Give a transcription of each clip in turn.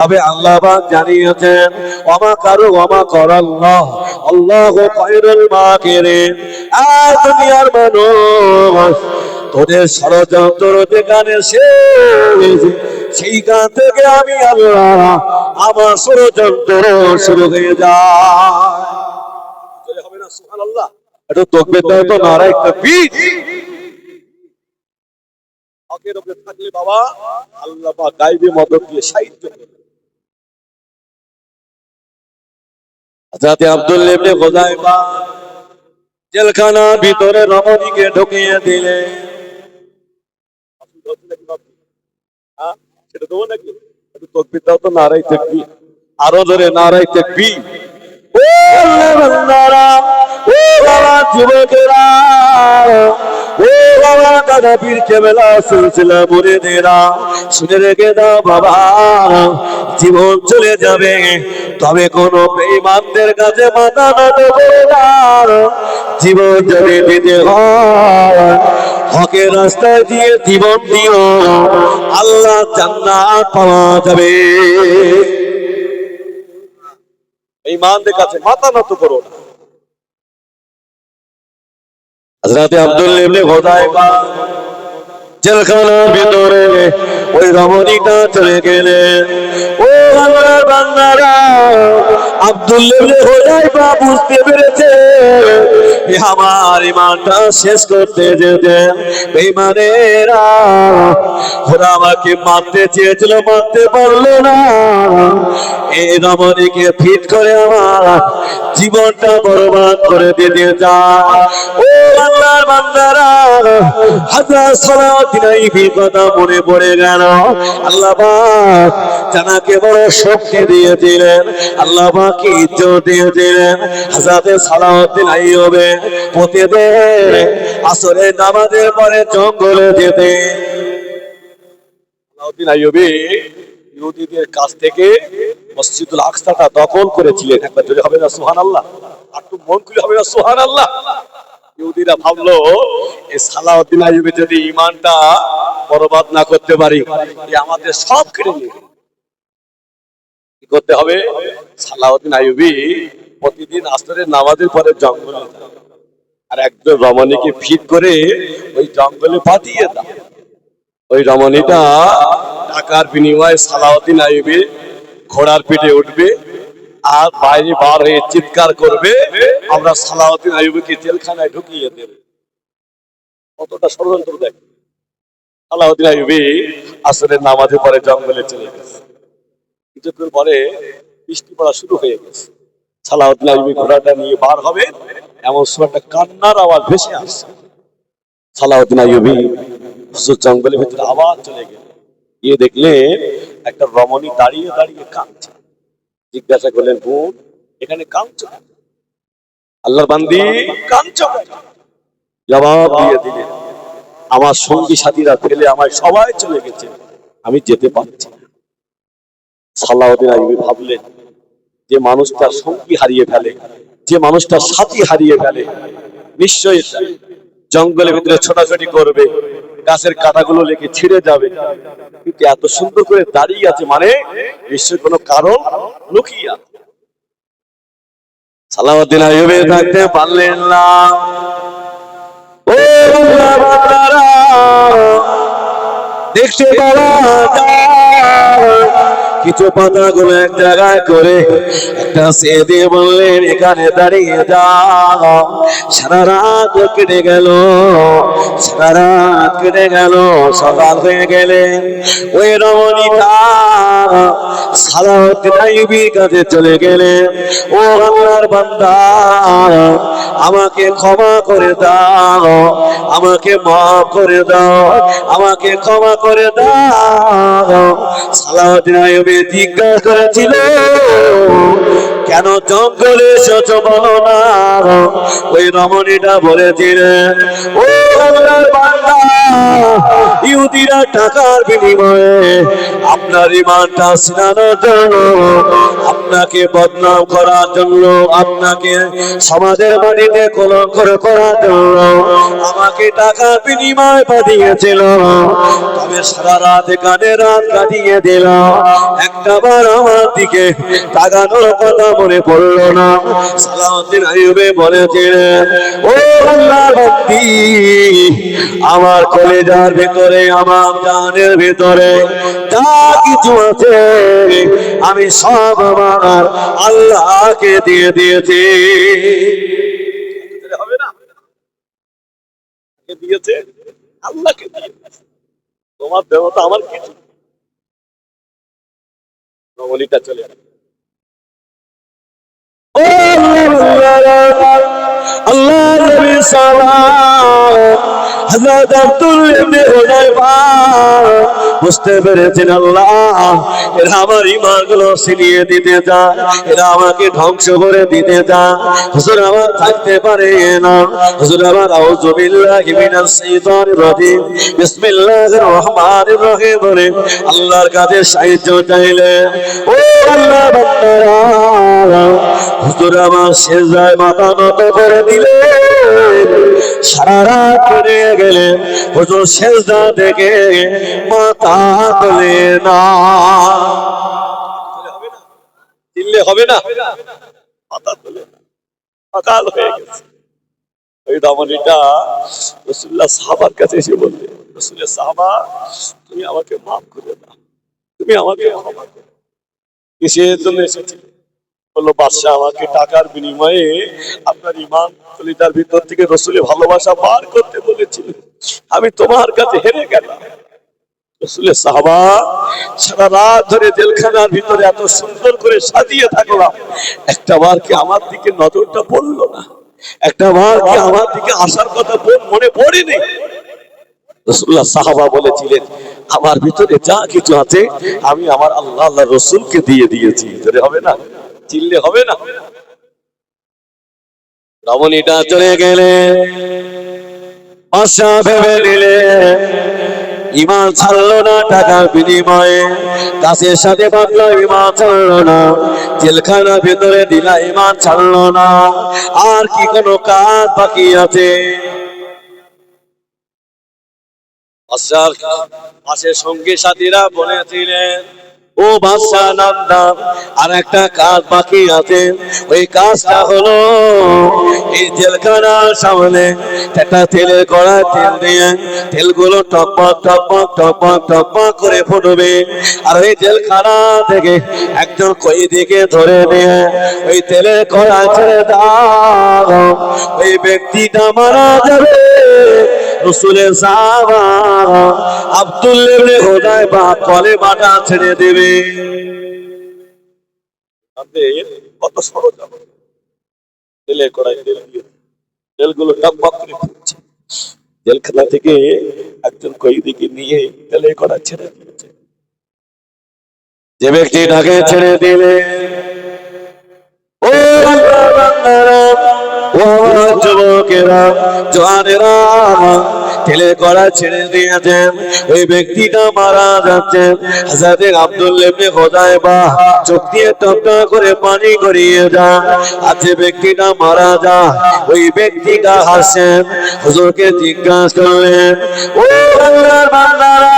তবে আল্লাহ জানিয়েছেন, ওমা কারু অমা কর আল্লাহ খায়রুল মাকিরিন। আর দুনিয়ার মানুষ, তোদের ষড়যন্ত্র যেখানে শেষ, সেইখান থেকে আমি আল্লাহ আমার ষড়যন্ত্র শুরু হয়ে যায়। হবে না, সুবহানাল্লাহ। একটু তকবীর দাও তো নারায়ে হকের উপরে থাকলে বাবা, আল্লাহ পাক গায়বী মদত দিয়ে সাহিত্য করবে। হযরত আব্দুল্লাহ ইবনে খুযাইফা জেলখানা ভিতরে রমণীকে ঢুকিয়ে দিলে। হ্যাঁ? তো আরও ধরে ও বাবা ও বাবা রেখে বাবা, জীবন চলে যাবে। তবে কোন বেঈমানদের কাছে মাথা নত করে না জীবন যদি দিতে হকের রাস্তায় দিয়ে জীবন দিও। আল্লাহ জান্নাত পাওয়া যাবে। ইমানদের কাছে মাথা নত করো না। হযরত আব্দুল্লাহ ইবনে হুযায়ফা জেলখানার ভিতরে ওই রমণীটা চলে গেলেন ও বান্দারা হুযায়ফা বুঝতে পেরেছে আমার ইমানটা শেষ করতে বেঈমানেরা ওরা আমাকে মারতে চেয়েছিল, মারতে পারল না। এই রমণীকে ফিট করে আমার জীবনটা বরবাদ করে দিতে যায় ও মনে পড়ে গেল। আল্লাহ জানাকে বড় শক্তি দিয়েছিলেন আল্লাহ পাক ইজ্জত দিয়েছিলেন হাজাতে সালাউদ্দিন আইয়ুবে প্রতিদিন নামাজের পরে জঙ্গলে যেতে। কাছ থেকে হবে আর মন হবে সুবহানাল্লাহ। ইহুদিরা ভাবলো এই সালাউদ্দিন আইয়ুবী যদি ইমানটা বরবাদ না করতে পারি আমাদের সব কেড়ে কি করতে হবে? সালাউদ্দিন আইয়ুবী প্রতিদিন আসরের নামাজের পরে জঙ্গলে আর একজন রমণীকে ফিট করে ওই জঙ্গলে পাঠিয়ে দাও ওই রমণীটা টাকার বিনিময়ে সালাউদ্দিন আইয়ুবী ঘোড়ার পিঠে উঠবে আর বাইরে বার হয়ে চিৎকার করবে, আমরা সালাউদ্দিন আইয়ুবীকে জেলখানায় ঢুকিয়ে দেব। কতটা ষড়যন্ত্র দেখ। সালাউদ্দিন আইয়ুবী আসলে নামাজে পরে জঙ্গলে চলে গেছে। কিছুক্ষণ পরে বৃষ্টি পড়া শুরু হয়ে গেছে। সালাউদ্দিন আইয়ুবী ঘোড়াটা নিয়ে বার হবে, এমন সময় একটা কান্নার আওয়াজ ভেসে আসছে। সালাউদ্দিন হুজুর জঙ্গলের ভিতরে আবার চলে গেল গিয়ে দেখলেন একটা রমণী দাঁড়িয়ে দাঁড়িয়ে কাঁদছে। জিজ্ঞাসা করলেন বোন এখানে কাঁদছো আল্লাহর বান্দি কাঁদছো জবাব দিয়ে দিলেন, আমার সঙ্গী সাথীরা ফেলে আমায় সবাই চলে গেছে, আমি যেতে পারছি না। সালাউদ্দিন আইবি ভাবলেন, যে মানুষ তার সঙ্গী হারিয়ে ফেলে, যে মানুষ তার সাথী হারিয়ে ফেলে, নিশ্চয়ই জঙ্গলের ভিতরে ছোটাছুটি করবে গাছের কাঁটাগুলো লেগে ছিঁড়ে যাবে। কিন্তু এত সুন্দর করে দাঁড়িয়ে আছে মানে নিশ্চয়ই কোনো কারণ লুকিয়ে আছে। সালাউদ্দিন আইয়ুবে থাকতে পারলেন না। ও দেখতে পাওয়া যায়। কিছু পাতাগুলো এক জায়গায় করে একটা সে দিয়ে বললেন, এখানে দাঁড়িয়ে যাও। সারা রাত কেটে গেল, সারা রাত কেটে গেল, সকাল হয়ে গেলেন। ওই রমণীটা সালাউদ্দিন আইয়ুবীর কাছে চলে গেলেন। ও আল্লাহর বান্দা, আমাকে ক্ষমা করে দাও, আমাকে মাফ করে দাও, আমাকে ক্ষমা করে দাও। সালাউদ্দিন আইয়ুবী জিজ্ঞাসা করেছিল কেন জঙ্গলে এসেছ বলো না? ওই রমণীটা বলেছিলেন ও বান্দা ইহুদিরা টাকার বিনিময়ে আপনার ইমানটা সিনানোর জন্য, আপনাকে বদনাম করার জন্য, আপনাকে সমাজের বাড়িতে কলঙ্ক করার জন্য আমাকে টাকা বিনিময় পাঠিয়েছিল। তবে সারা রাত গানে রাত কাটিয়ে দিল। একটা বার আমার দিকে তাকানোর কথা মনে পড়ল না। সালাউদ্দিন আইয়ুবে বলেছিলেন, ও আল্লাহ বান্দি, আমার কলেজার ভিতরে আমার জানের ভিতরে যা কিছু আছে, আমি সব আমার আল্লাহকে দিয়ে দিয়েছি। দিয়েছে? আল্লাহকে তোমার দেবতা আমার কিছু আল্লাহ নবী আল্লাহর কাছে সাহায্য চাইলে ও আল্লাহ হুজুর আমার মাথা নত করে সারা রাত করে গেলে হুজুর সেজদা মাথা তোলে না। হবে না। মাথা তোলে না। সকাল হয়ে গেছে। ওই দামনিটা রসুল্লাহ সাহাবার কাছে এসে বললে সাহাবা, তুমি আমাকে মাফ করে দাও। তুমি আমাকে ক্ষমা কিসের জন্য এসেছিলে? বলল, বাদশাহ, আমাকে টাকার বিনিময়ে আপনার ইমান কলিতার ভিতর থেকে রসুলের ভালোবাসা বার করতে বলেছিলেন আমি তোমার কাছে হেরে গেলাম। রসুলের সাহাবা সারা রাত ধরে জেলখানার ভিতরে এত সুন্দর করে সাজিয়ে থাকলাম একটা বার কি আমার দিকে নজরটা পড়ল না? একটা বার কি আমার দিকে আসার কথা মনে পড়েনি? রসুল্লাহ সাহাবা বলেছিলেন, আমার ভিতরে যা কিছু আছে, আমি আমার আল্লাহ আল্লাহ রসুলকে দিয়ে দিয়েছি। ধরে হবে না? চিল্লে হবে না? রমণীটা চলে গেলে আশা ভেবে নিলে, ইমান ছাড়লো না টাকার বিনিময়ে। সাথে ইমান ছাড়লো না। জেলখানার ভিতরে দিলা, ইমান ছাড়লো না। আর কি কোনো কাজ বাকি আছে? পাশের সঙ্গী সাথীরা বলেছিলেন ও বাদশাহ নামদাম আর একটা কাজ বাকি আছে। ওই কাজটা হলো এই জেলখানার সামনে একটা তেলের কড়া তেল দিয়ে তেলগুলো টপক টপক টপক টকবক করে ফুটবে। আর ওই জেলখানা থেকে একজন কয়েদিকে ধরে নিয়ে ওই তেলের কড়া ছেড়ে দাও। ওই ব্যক্তিটা মারা যাবে। রসুলের সাহাবা আব্দুল ছেড়ে দেবে। কত কড়াই ফুটছে জেলখানা থেকে একজন কয়েদিকে নিয়ে তেলে কড়াই ছেড়ে দিয়েছে। যে ব্যক্তি ঢাকে ছেড়ে দিলে জোয়ানেরা তেলে কড়া ছেড়ে দিয়েছেন। ওই ব্যক্তিটা মারা যাচ্ছে। হাজারে আব্দুল ইবনে খোদাইবা চোখ দিয়ে টপটা করে পানি গড়িয়ে যায় আর যে ব্যক্তিটা মারা যায়, ওই ব্যক্তিটা হাসেন। হুজুরকে জিজ্ঞাসা করলেন, ও আল্লাহর বান্দারা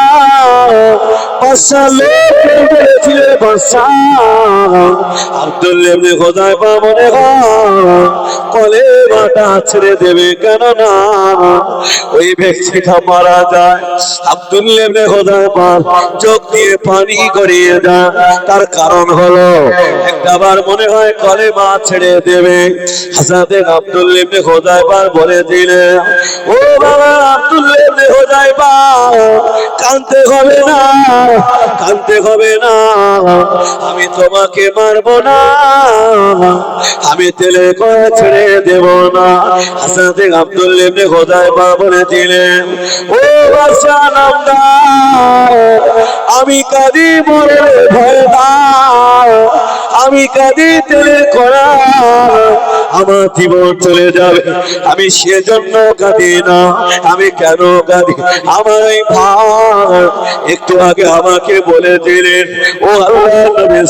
আব্দুল ইবনে খোদাইবা মনে কলে ছেড়ে দেবে ওই মারা যায়। খোদাইবা চোখ দিয়ে পানি গড়িয়ে যায় তার কারণ হলো একটাবার মনে হয় কলে মা ছেড়ে দেবে। হাসাতে আব্দুল ইবনে খোদাইবা বলে দিলেন ও বাবা, আব্দুল ইবনে খোদাইবা কানতে হবে না। কানতে হবে না। আমি তোমাকে মারবো না। আমি তেলে করে ছেড়ে দেব না। হাসাতে আব্দুল ইবনে খোদাইবা বলে দিলেন ও বাদশা নামদার আমি কাঁদি মরে ভয় আমি কাঁদি তেলে করা আমার জীবন চলে যাবে। আমি সেজন্য কাঁদি না, আমি কেন কাঁদি? আমার ভাই একটু আগে আমাকে বলে দিলেন, ও আল্লাহ নবী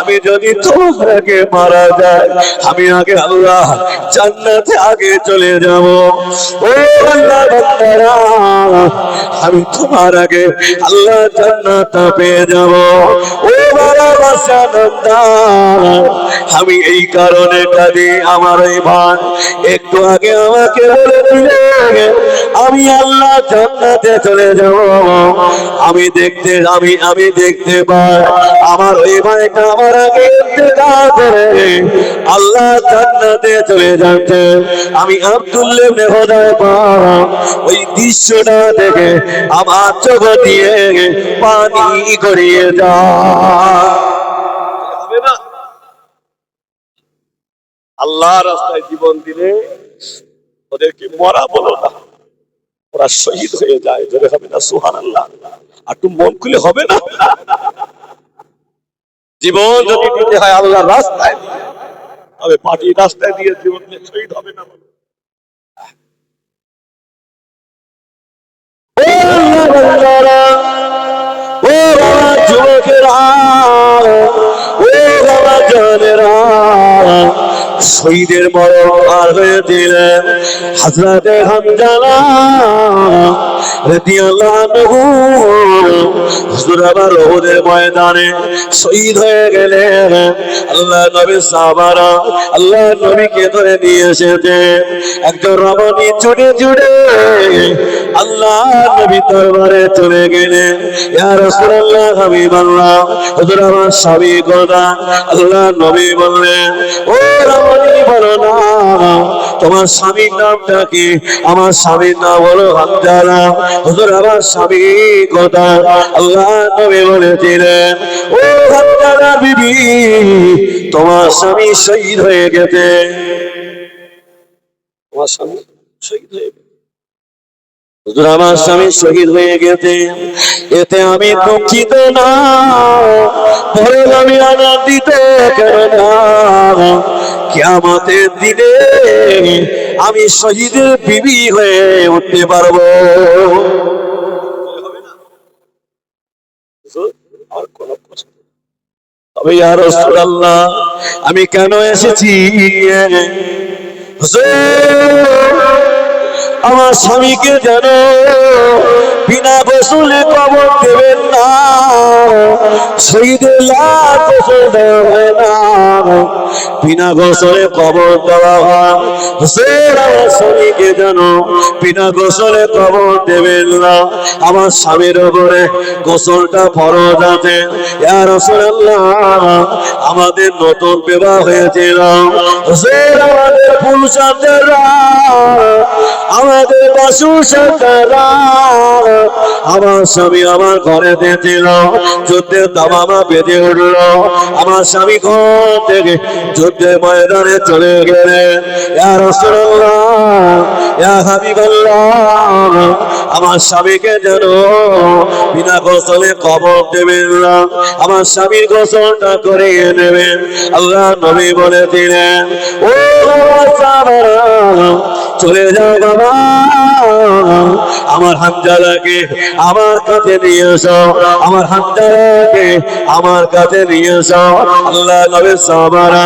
আমি যদি আগে মারা যায় আমি আগে আল্লাহ জান্নাতে আগে চলে যাব। ও আল্লাহ বান্দারা, আমি তোমার আগে আল্লাহ জান্নাত পেয়ে যাব। ও বাবা বাসানন্দা আমি এই কারণে কাঁদি আমার এই ভাই একটু আগে আমাকে বলে দিলে, আমি আল্লাহ জান্নাতে চলে যাব। আমি দেখতে আমি আমি দেখতে পাই, আমার ওই ভাইটা আমার আগে ইন্তেকাল আল্লাহ জান্নাতে চলে যাচ্ছে। আমি আব্দুল্লাহ ইবনে হুদায় পাই ওই দৃশ্যটা দেখে আমার চোখ দিয়ে পানি গড়িয়ে যায়। হবে না? আল্লাহ রাস্তায় জীবন দিলে ওদেরকে মরা বলো না। ওরা শহীদ হয়ে যায় যদি হবে না সুহান আল্লাহ আর একটু মন খুলে হবে না? জীবন যদি দিতে হয় আল্লাহর রাস্তায়, তবে পার্টির রাস্তায় দিয়ে জীবন দিয়ে শহীদ হবে না আল্লাহ ও বাবা যুবকেরা, ও বাবা জানেরা শহীদের মরণ পার হয়ে দিলেন। হাজরাতে হামজালা হুজুর আবার ওদের ময়দানে শহীদ হয়ে গেলেন। আল্লাহ নবী সাহাবারা আল্লাহ নবীকে ধরে নিয়ে এসেছে একজন রমণী ছুটে ছুটে আল্লাহ নবী চলে গেলেন। ইয়া স্বামী তোমার স্বামীর নামটা কি? আমার স্বামীর নাম হলো হামজালা, হুজুর আমার স্বামী কথা আল্লাহ নবী বলেছিলেন, ও হামজালা বিবি, তোমার স্বামী শহীদ হয়ে গেছে। তোমার স্বামী শহীদ হয়ে গেছে। হুজুর, আমার স্বামী শহীদ হয়ে গেছে। এতে আমি দুঃখিত না। পরে আমি আনন্দিত কিয়ামতের দিনে আমি শহীদের বিবি হয়ে উঠতে পারব। আর তবে রাসূলুল্লাহ, আমি কেন এসেছি? হুজুর আমার স্বামীকে যেন বিনা গোসলে কবর দেবেন না। শহীদের না। বিনা গোসলে কবর দেওয়া হয়। যেন বিনা গোসলে কবর দেবেন না। আমার স্বামীর উপরে গোসলটা ফরজ আছে। আমাদের নতুন বিবাহ হয়েছিল। আমাদের পুরুষান্তরা আমাদের বাসু সাতারা আমার স্বামী আমার ঘরে দিয়েছিল। যুদ্ধের দামামা বেঁধে উঠল। আমার স্বামী ঘর থেকে যুদ্ধের ময়দানে চলে গেলেন। ইয়া রাসূলুল্লাহ, ইয়া হাবিবাল্লাহ আমার স্বামীকে যেন বিনা গোসলে কবর দেবেন না। আমার স্বামীর গোসলটা করিয়ে নেবেন। আল্লাহ নবী বলেছিলেন ও চলে যাও বাবা। আমার হামজালাকে আমার কাছে নিয়ে এসো। আমার হামজালাকে আমার কাছে নিয়ে এসো। আল্লাহ নবী সাহাবারা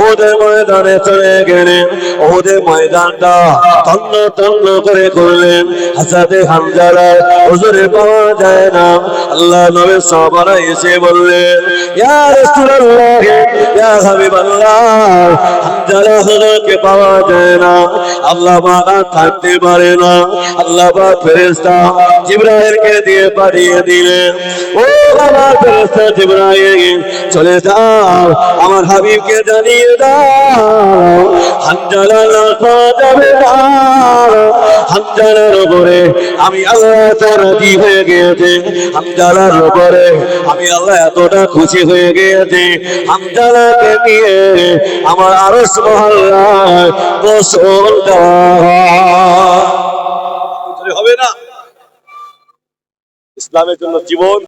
ওদের ময়দানে চলে গেলেন। ওদের ময়দানটা তন্ন তন্ন করে করলেন হাসাতে হুজুরে পাওয়া যায় না। আল্লাহ পাওয়া যায় না। আল্লাহ বাবা থাকতে পারে না। আল্লাহ বা ফেরেশতা জিবরাইলকে দিয়ে পাঠিয়ে দিলেন, ও আমার ফেরেশতা চলে যাও, আমার হাবিবকে জানিয়ে দাও। হামজালা না যাবে উপরে আমি আল্লাহ তার রাজি হয়ে গিয়েছে হামজালার পরে আমি আল্লাহ এতটা খুশি হয়ে গিয়েছে হামজালাকে নিয়ে আমার আরস মহল্লায় হবে না। ইসলামের জন্য জীবন